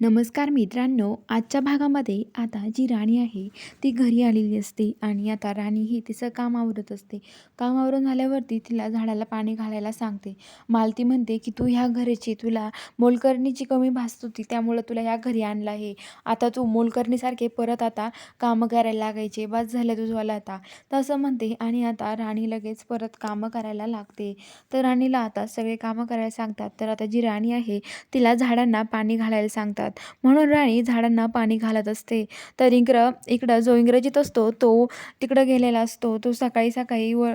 नमस्कार मित्रांनो आजच्या भागामध्ये आता जी राणी आहे ती घरी आलेली असते आणि आता राणी ही तिचं काम आवरत असते. काम आवरून झाल्यावरती तिला झाडाला पाणी घालायला सांगते. मालती म्हणते की तू ह्या घराची तुला मोलकरणीची कमी भासत होती त्यामुळं तुला ह्या घरी आणलं आहे. आता तू मोलकरणीसारखे परत आता कामं करायला लागायचे. बस झालं तुझवाला आता. तसं म्हणते आणि आता राणी लगेच परत कामं करायला लागते. तर राणीला आता सगळे कामं करायला सांगतात. तर आता जी राणी आहे तिला झाडांना पाणी घालायला सांगतात. म्हणून राणी झाडांना पाणी घालत असते. तर इंग्र इकडं जो इंग्रजीत असतो तो तिकडं गेलेला असतो. तो सकाळी सकाळी व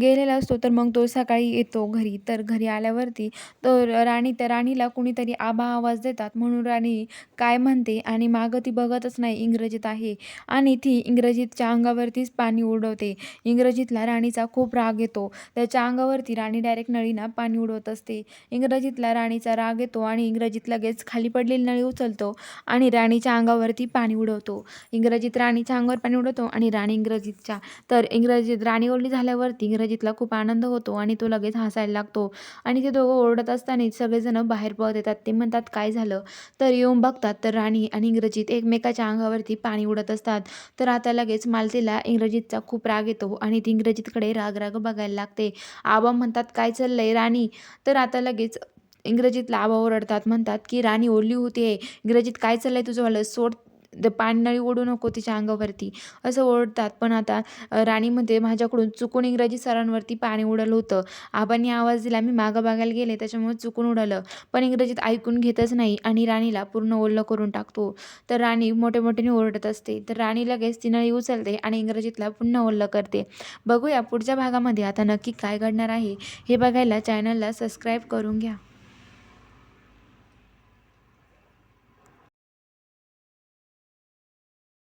गेलेला असतो तर मग तो सकाळी येतो घरी. तर घरी आल्यावरती तो राणी त्या राणीला कुणीतरी आबा आवाज देतात. म्हणून राणी काय म्हणते? आणि मागं ती बघतच नाही इंग्रजीत आहे. आणि ती इंग्रजीतच्या अंगावरतीच पाणी उडवते. इंग्रजीतला राणीचा खूप राग येतो. त्याच्या अंगावरती राणी डायरेक्ट नळीना पाणी उडवत असते. इंग्रजीतला राणीचा राग येतो आणि इंग्रजीत लगेच खाली पडलेली नळी उचलतो आणि राणीच्या अंगावरती पाणी उडवतो. इंग्रजीत राणीच्या अंगावर पाणी उडवतो आणि राणी इंग्रजीतच्या. तर इंग्रजीत राणी ओरली झाल्यावरती इंग्रजीतला खूप आनंद होतो आणि तो लगेच हसायला लागतो. आणि ते दोघं ओरडत असताना सगळेजण बाहेर पळत येतात. ते म्हणतात काय झालं? तर येऊन बघतात तर राणी आणि इंग्रजीत एकमेकाच्या अंगावरती पाणी उडत असतात. तर आता लगेच मालतीला इंग्रजीतचा खूप राग येतो आणि ती इंग्रजीतकडे राग राग बघायला लागते. आबा म्हणतात काय चाललंय राणी? तर आता लगेच इंग्रजीतला आबा ओरडतात म्हणतात की राणी ओढली होते इंग्रजीत काय चाललंय तुझं वालं सोड द पाणनळी ओढू नको तिच्या अंगावरती. असं ओरडतात. पण आता राणीमध्ये राणी म्हणते माझ्याकडून चुकून इंग्रजी सरांवरती पाणी उडलं होतं. आबांनी आवाज दिला मी मागं बघायला गेले त्याच्यामुळे चुकून उडलं. पण इंग्रजीत ऐकून घेतच नाही आणि राणीला पूर्ण ओल्लं करून टाकतो. तर राणी मोठे मोठ्याने ओरडत असते. तर राणी लगेच ती नळी उचलते आणि इंग्रजीतला पुन्हा ओल्लं करते. बघूया पुढच्या भागामध्ये आता नक्की काय घडणार आहे. हे बघायला चॅनलला सबस्क्राईब करून घ्या.